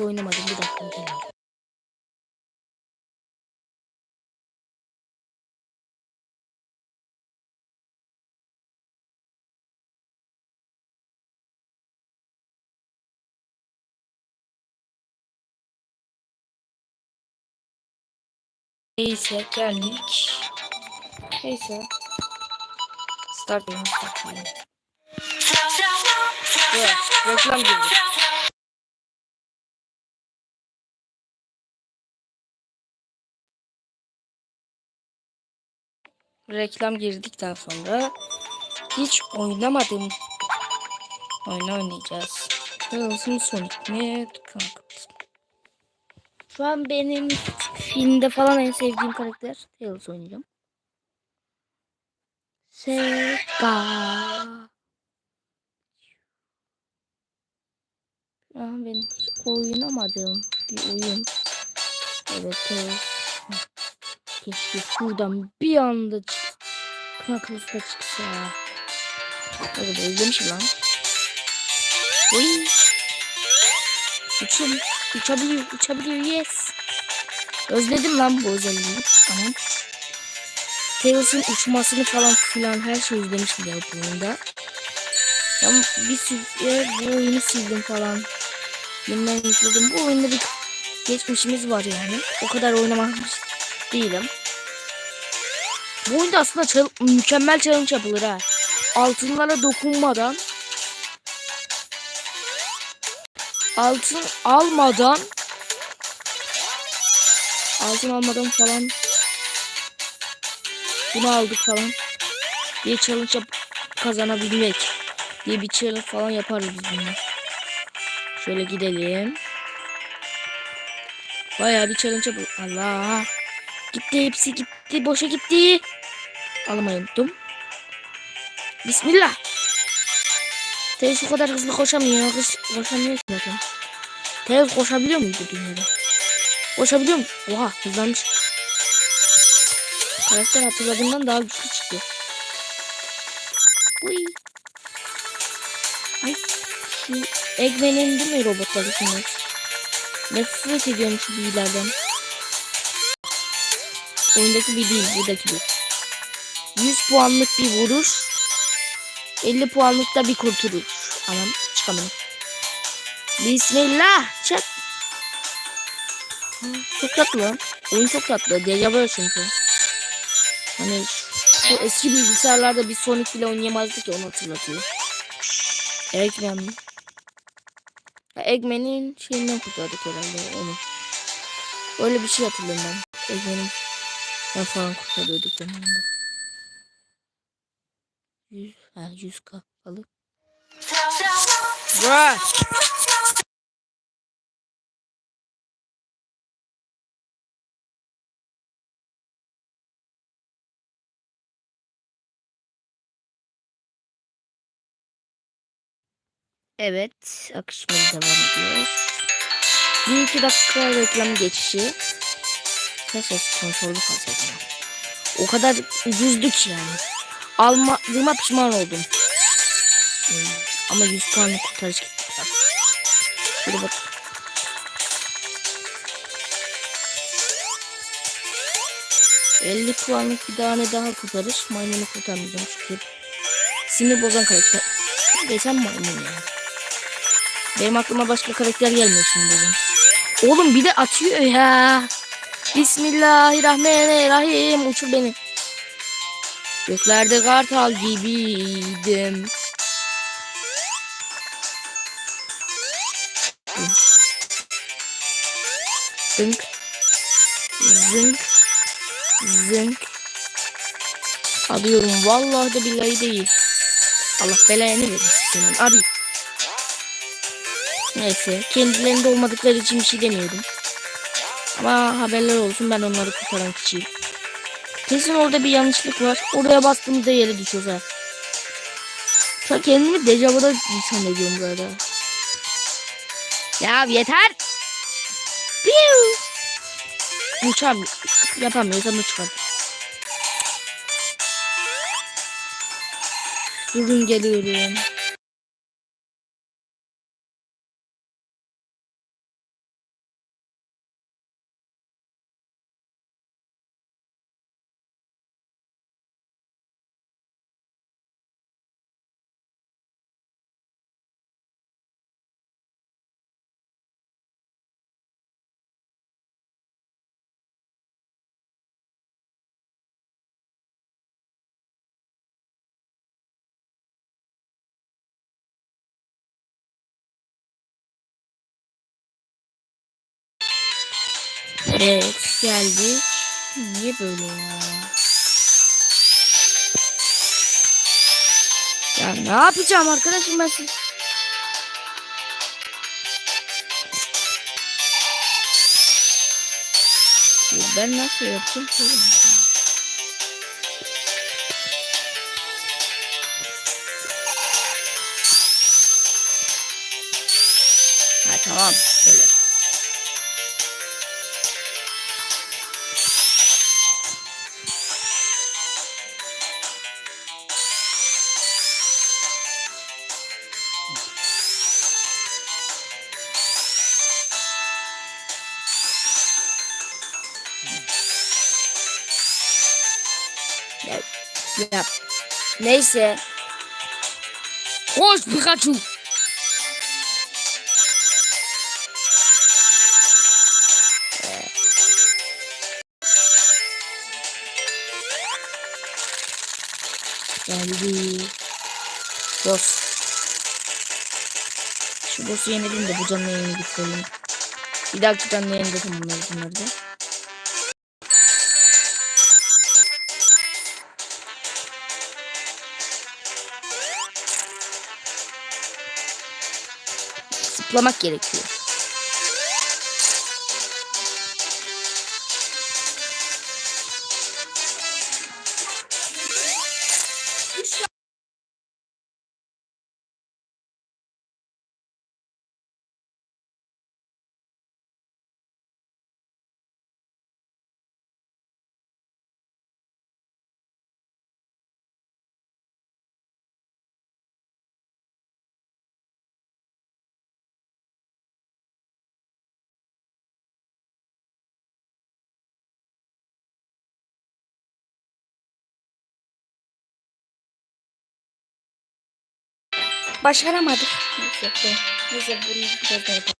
Hiç oynamadım bir dakika. geliyorum. Neyse geldik. Neyse. Start benim. Evet, reklam girdi. Reklam girdikten sonra hiç oynamadım. Oyun oynayacağız. Kırılsın Sonic mi? Kanka. Şu an benim filmde falan en sevdiğim karakter Tails oynayacağım. Sega. Şu an benim hiç oynamadığım bir oyun. Evet Tails. Keşke şuradan bir anda çık. Knuckles da çıksa. Orada da özlemişim lan. Oy. Uçum. Uçabiliyor. Uçabiliyor. Yes. Özledim lan bu özelliği. Tamam. Tails'ın uçmasını falan filan her şeyi özlemişim ya bu oyunda. Ama bir süre bu oyunu sildim falan. Yeniden yükledim. Bu oyunda bir geçmişimiz var yani. O kadar oynamamış değilim. Bu oyunda aslında çal- mükemmel challenge yapılır ha. Altınlara dokunmadan altın almadan altın almadan falan bunu aldık falan diye challenge yap kazanabilmek diye bir challenge falan yaparız biz bunu. Şöyle gidelim. Bayağı bir challenge yapalım. Allah. Gitti hepsi gitti. Boşa gitti. Almayı unuttum. Bismillah. Tez o kadar hızlı koşamıyor. Koş, koşamıyor ki zaten. Tez koşabiliyor muydu dünyada? Koşabiliyor mu? Oha hızlanmış. Karakter hatırladığımdan daha güçlü çıktı. Uy. Ay. Şu Eggman'in değil mi robotlar içinde? Nefret ediyorum şu büyülerden. Oyundaki bir değil, buradaki bir. 100 puanlık bir vuruş. 50 puanlık da bir kurtuluş. Tamam, çıkamadım. Bismillah. Çek. Çok tatlı. Oyun çok tatlı. Dejavu çünkü. Hani bu eski bilgisayarlarda bir Sonic bile oynayamazdık ki onu hatırlatıyor. Eggman. Ya Eggman'in şeyinden kurtardık herhalde onu. Öyle bir şey hatırlıyorum ben. Eggman'in ben falan kurtarıyorduk zamanında. 100, ha 100k alıp. Bırak. Evet, akışmaya devam ediyor. Bir iki dakika reklam geçişi. Keşke konsollu kalsaydım. O kadar ucuzdu ki yani. Almadığıma pişman oldum. Hmm, Ama 100 tane kurtarış gitti. Şuraya bak. ...50 puanlık bir tane daha kurtarış. Maymunu kurtarmayacağım çünkü... ...sinir bozan karakter. Desem maymun ya. Benim aklıma başka karakter gelmiyor şimdi. Oğlum bir de atıyor ya. Bismillahirrahmanirrahim. Uçur beni. Göklerde kartal gibiydim. Zınk. Zınk. Zınk. Alıyorum. Vallahi de billahi değil. Allah belanı versin. Abi. Neyse. Kendilerinde olmadıkları için bir şey demiyorum. Ama haberler olsun ben onları kurtaran kişiyim. Kesin orada bir yanlışlık var. Oraya bastığımızda yere düşüyoruz ha. Şu an kendimi dejavuda insan ediyorum burada. Ya yeter. Piu. Uçam yapamıyorsam da çıkar. Durun geliyorum. Evet geldi. Niye böyle ya? Ya ne yapacağım arkadaşım ben siz- Ben nasıl yapacağım? Ha tamam böyle. Ya, ya. Neyse. Koş Pikachu. Geldi. Boss. Şu boss'u yenelim de bu canlı yayını bitirelim. Bir dahaki canlı yayında tamamlarız bunları da. Zıplamak gerekiyor. Başaramadık. Neyse, neyse bunu yapalım.